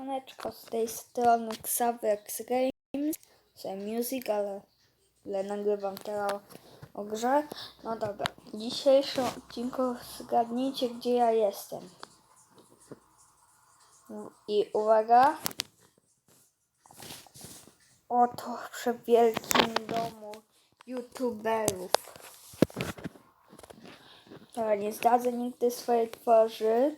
Siemaneczko, z tej strony Xavex Games, sobie Music, ale, ale nagrywam teraz o grze. No dobra, w dzisiejszym odcinku zgadnijcie, gdzie ja jestem. I uwaga, oto w przewielkim domu youtuberów. Ale nie zdradzę nigdy swojej twarzy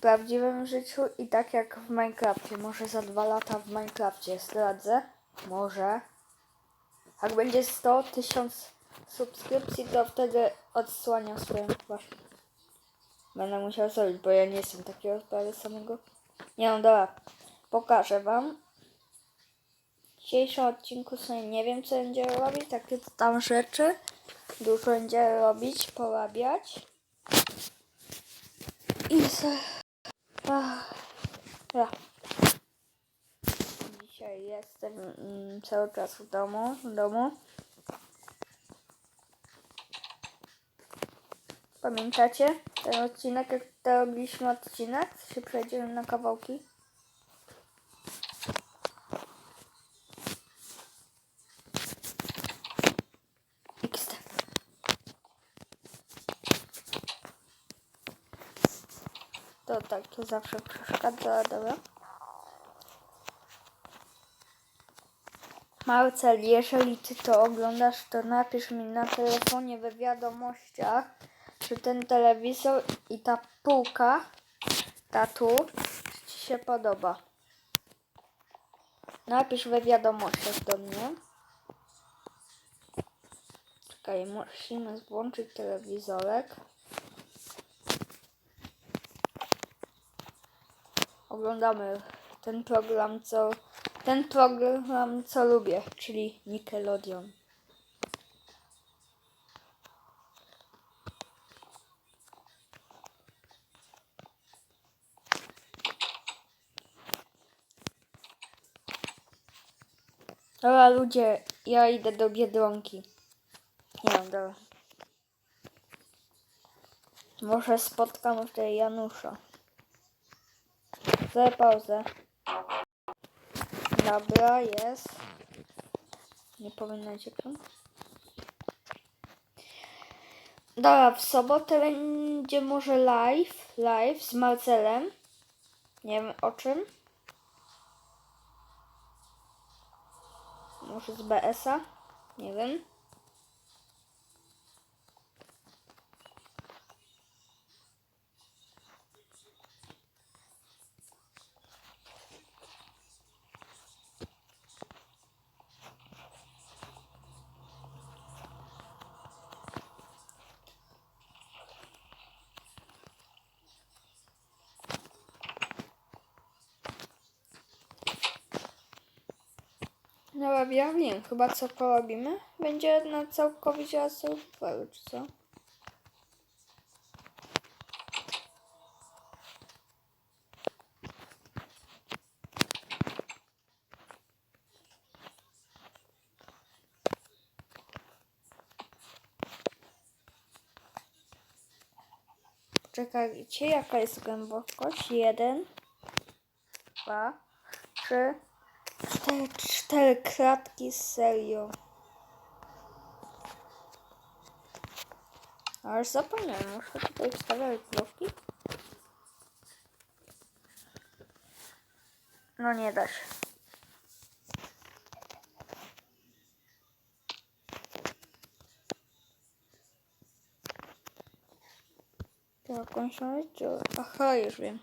prawdziwym życiu i tak jak w Minecrafcie. Może za dwa lata w Minecrafcie zdradzę. Może. Jak będzie 100 tysiąc subskrypcji, to wtedy odsłaniam swoją twarz. Będę musiał zrobić, bo ja nie jestem takiego prawie samego. Nie no dobra. Pokażę wam. W dzisiejszym odcinku sobie nie wiem co będzie robić, takie tam rzeczy. Dużo będzie robić, porabiać. I se... Ach, ja. Dzisiaj jestem mm, cały czas w domu, w domu. Pamiętacie ten odcinek, jak robiliśmy odcinek? Się przejdziemy na kawałki. XD. To zawsze przeszkadza, dobra. Marcel, jeżeli ty to oglądasz, to napisz mi na telefonie we wiadomościach, czy ten telewizor i ta półka, ta tu, ci się podoba. Napisz we wiadomościach do mnie. Czekaj, musimy włączyć telewizorek. Oglądamy ten program, co ten program, co lubię, czyli Nickelodeon. Dobra ludzie, ja idę do Biedronki. Nie wiem, dobra. Może spotkamy wtedy Janusza. Zrobię pauzę. Dobra, jest. Nie powinno cię tam. Dobra, w sobotę będzie może live, live z Marcelem. Nie wiem o czym. Może z BS-a? Nie wiem. No ja wiem, chyba co porobimy? Będzie na całkowicie survival, czy co? Czekajcie, jaka jest głębokość? Jeden, dwa, trzy, cztery, cztery kratki, serio. Ale zapomniałem, muszę tutaj wstawiać bloki. No nie da się. Jakąś rzecz? Aha, już wiem.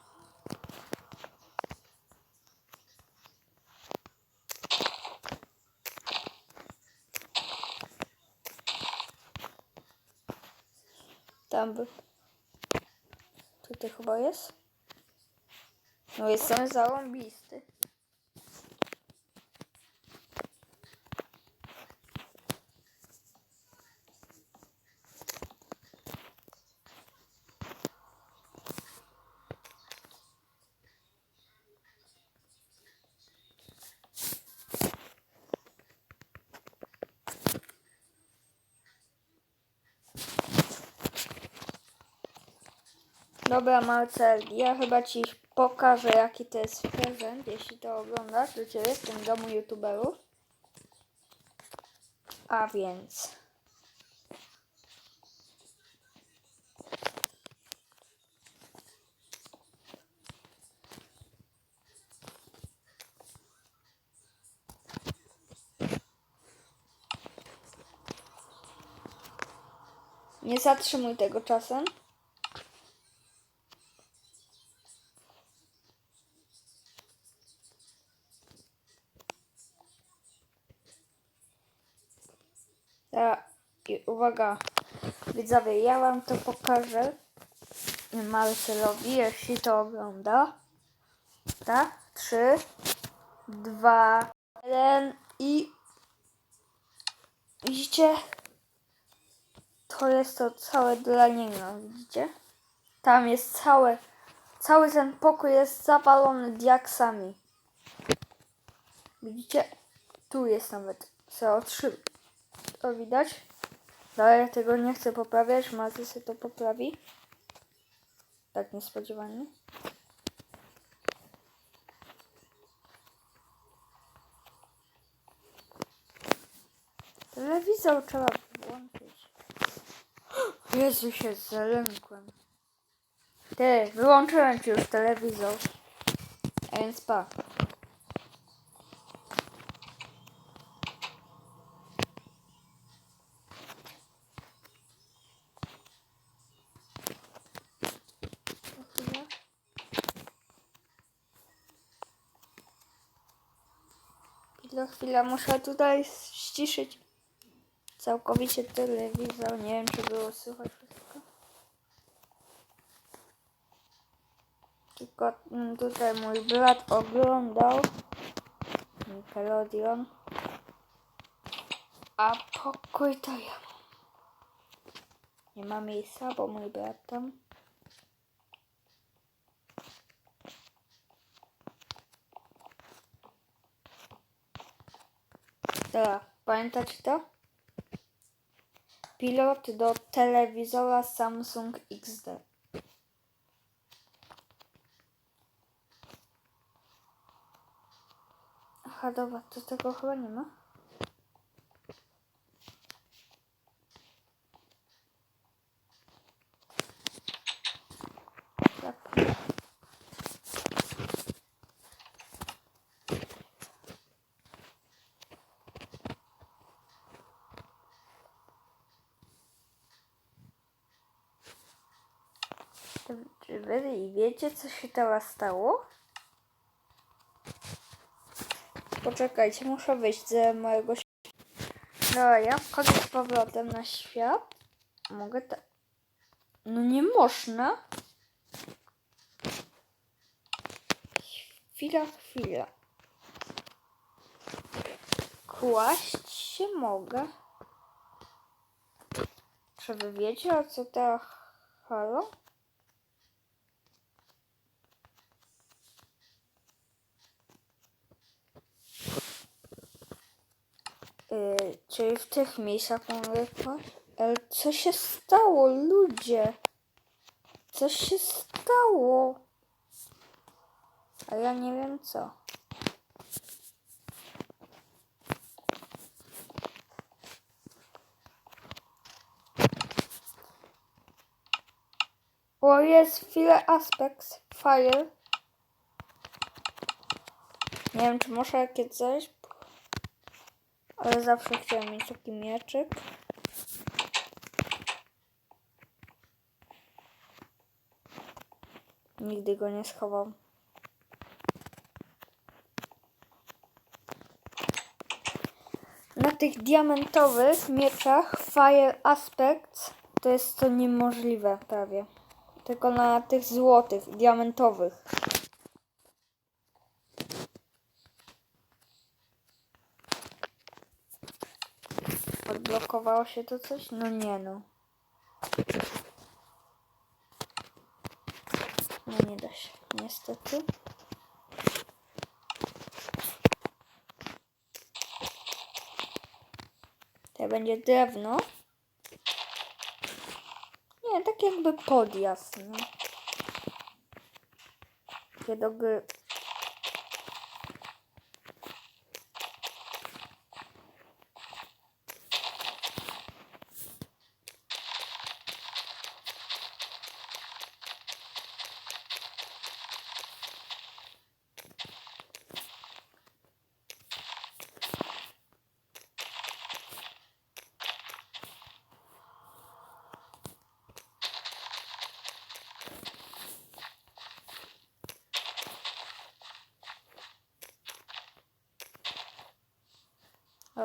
Tutaj chyba jest. No jestem zarąbisty. Dobra, Marcel, ja chyba ci pokażę jaki to jest prezent, jeśli to oglądasz do Ciebie w tym domu youtuberów. A więc... Nie zatrzymuj tego czasem. Ja, i uwaga, widzowie, ja wam to pokażę Marcelowi, jeśli to ogląda. Tak? Trzy, dwa, jeden i widzicie? To jest to całe dla niego, widzicie? Tam jest całe, cały ten pokój jest zawalony diaksami. Widzicie? Tu jest nawet CO3. To widać? Ale ja tego nie chcę poprawiać, Mazy sobie to poprawi. Tak niespodziewanie. Telewizor trzeba włączyć. Jezu się zalękłem. Ty, wyłączyłem ci już telewizor. A więc pa. Chwila. Chwila, chwila, muszę tutaj ściszyć całkowicie telewizor. Nie wiem, czy było słychać wszystko. Tylko mm, tutaj mój brat oglądał Nickelodeon. A pokój to ja. Nie ma miejsca, bo mój brat tam. Dobra, pamiętacie to? Pilot do telewizora Samsung XD. Aha, dobra, to tego chyba nie ma. Tak. Czy wy wiecie, co się teraz stało? Poczekajcie, muszę wyjść ze mojego Dobra, ja wchodzę z powrotem na świat. Mogę tak. No nie można. Chwila, chwila. Kłaść się mogę. Czy wy wiecie o co ta halo? Yy, czyli w tych miejscach kłaść? Ale co się stało, ludzie? Co się stało? A ja nie wiem co. O, jest file aspects, fire. Nie wiem, czy muszę jakieś coś, ale zawsze chciałem mieć taki mieczyk. Nigdy go nie schowam. Na tych diamentowych mieczach Fire Aspects to jest to niemożliwe prawie. Tylko na tych złotych, diamentowych. Odblokowało się to coś? No nie no. No nie da się, niestety. To będzie drewno. Nie, tak jakby podjazd, no. takie do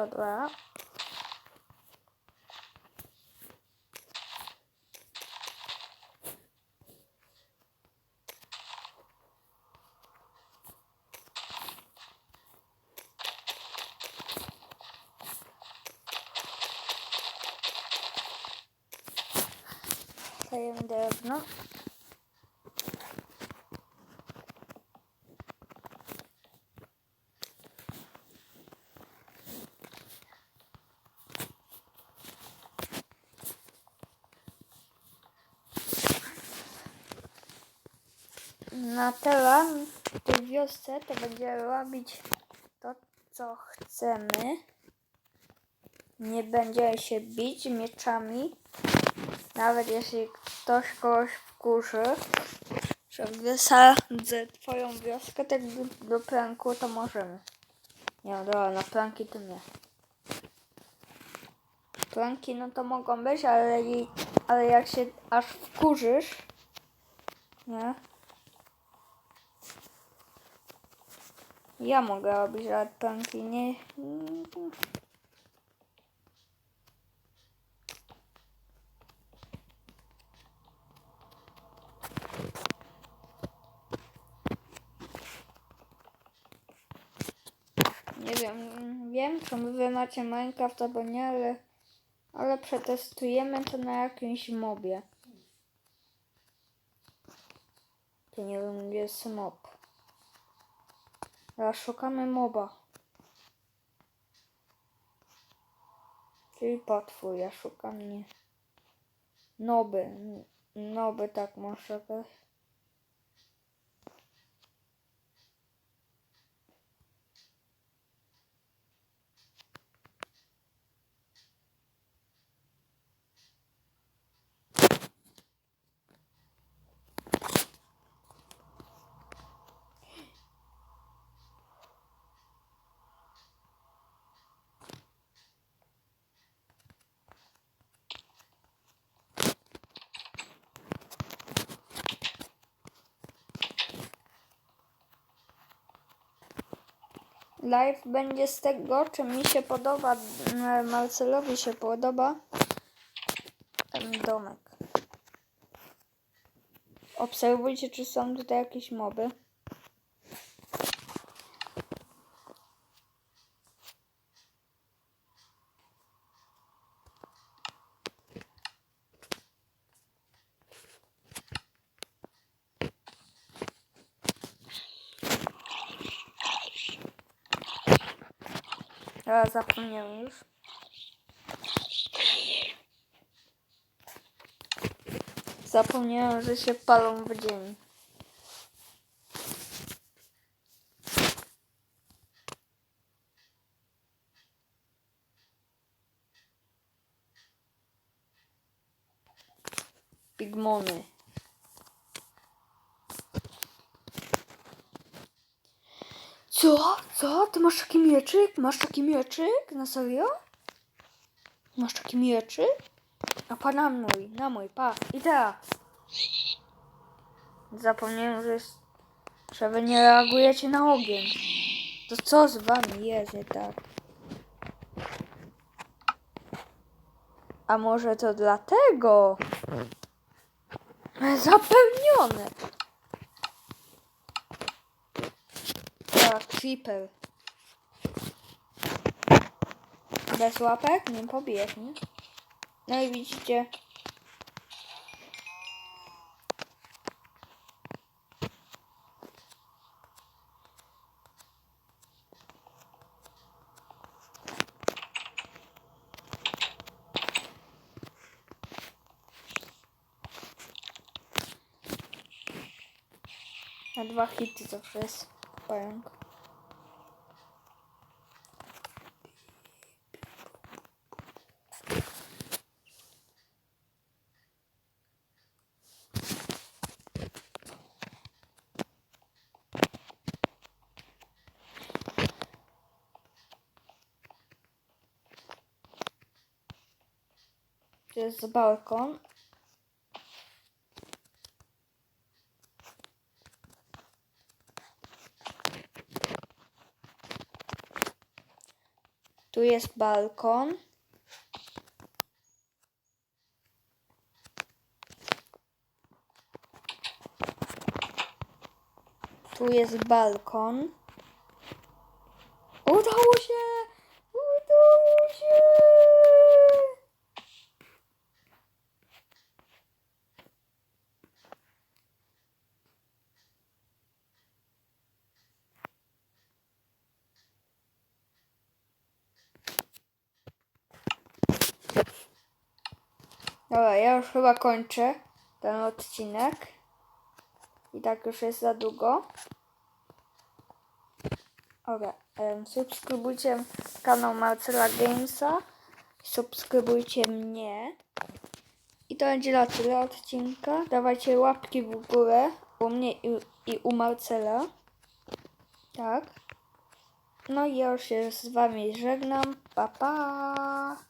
Dobra. Dajemy drewno. Na tyle w tej wiosce to będziemy robić to, co chcemy. Nie będziemy się bić mieczami. Nawet jeśli ktoś kogoś wkurzy, że wysadzę twoją wioskę, tak do, do planku to możemy. Nie, dobra, na planki to nie. Planki no to mogą być, ale, ale jak się aż wkurzysz, nie? Ja mogę robić, ale planki nie. Nie wiem, wiem, czy wy macie Minecraft albo nie, ale, ale przetestujemy to na jakimś mobie. To nie wiem, gdzie jest mob. Teraz szukamy moba. Czyli potwór, ja szukam nie. Noby. Noby, tak może. Live będzie z tego, czy mi się podoba, m, Marcelowi się podoba ten domek. Obserwujcie, czy są tutaj jakieś moby. Ja zapomniałem już. Zapomniałem, że się palą w dzień. Pigmony. Co? Co? Ty masz taki mieczyk? Masz taki mieczyk? Na serio? Masz taki mieczyk? A pa na mój, na mój, pa. I teraz. Zapomniałem, że jest... Że wy nie reagujecie na ogień. To co z wami jest nie tak? A może to dlatego? Zapełnione. Tak, creeper. bez łapek nie pobijesz. No i widzicie. Na dwa hity zawsze jest pająk. To jest balkon. Tu jest balkon. Tu jest balkon. Udało się! Udało się! Dobra, ja już chyba kończę ten odcinek. I tak już jest za długo. Dobra, em, subskrybujcie kanał Marcela Gamesa. Subskrybujcie mnie. I to będzie na tyle odcinka. Dawajcie łapki w górę u mnie i, i u Marcela. Tak. No i ja już się z wami żegnam. Pa pa!